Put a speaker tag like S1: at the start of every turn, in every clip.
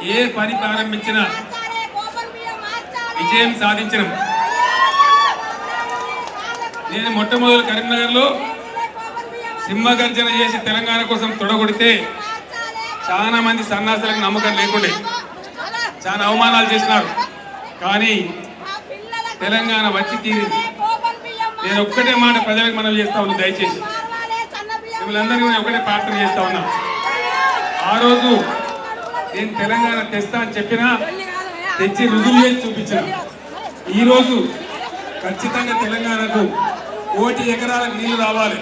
S1: ఏ పని ప్రారంభించినా విజయం సాధించడం నేను మొట్టమొదటి కరీంనగర్లో సింహగర్జన చేసి తెలంగాణ కోసం తొడగొడితే చాలా మంది సన్నాసులకు నమ్మకం లేకుండే. చాలా అవమానాలు చేసినారు. కానీ తెలంగాణ వచ్చి తీరింది. నేను ఒక్కటే మాట ప్రజలకు మనం చేస్తా ఉన్నా దయచేసి. మిమ్మల్ందరికీ నేను ఒకటే ప్రార్థన చేస్తా ఉన్నా. ఆ రోజు నేను తెలంగాణ తెస్తా అని చెప్పినా తెచ్చి రుజువు చేసి చూపించిన. ఈ రోజు ఖచ్చితంగా తెలంగాణకు కోటి ఎకరాలకు నీళ్ళు రావాలి.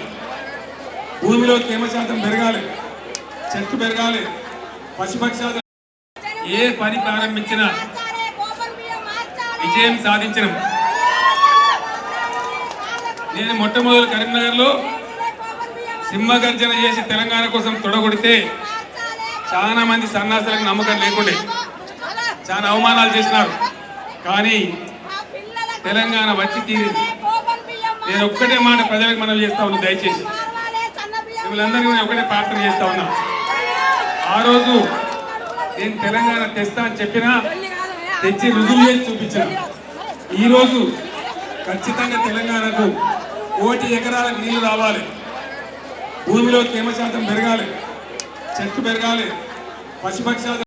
S1: భూమిలో తేమ శాతం పెరగాలి. చెట్టు పెరగాలి. పశుపక్షాలు ఏ పని ప్రారంభించినా విజయం సాధించడం. నేను మొట్టమొదటి కరీంనగర్లో సింహగర్జన చేసి తెలంగాణ కోసం తొడగొడితే చాలా మంది సన్నాసులకు నమ్మకం లేకుండే. చాలా అవమానాలు చేసినారు. కానీ తెలంగాణ వచ్చి తీరింది. నేను ఒక్కటే మాట ప్రజలకు మనం చేస్తా ఉన్నా దయచేసి. మిమ్మల్ని నేను ఒకటే ప్రార్థన చేస్తా ఉన్నా. ఆ రోజు నేను తెలంగాణ తెస్తా అని చెప్పినా తెచ్చి రుజువు చేసి చూపించిన. ఈరోజు ఖచ్చితంగా తెలంగాణకు కోటి ఎకరాలకు నీళ్ళు రావాలి. భూమిలో తేమ శాతం పెరగాలి. చెట్టు పెరగాలి. పశుపక్షాలు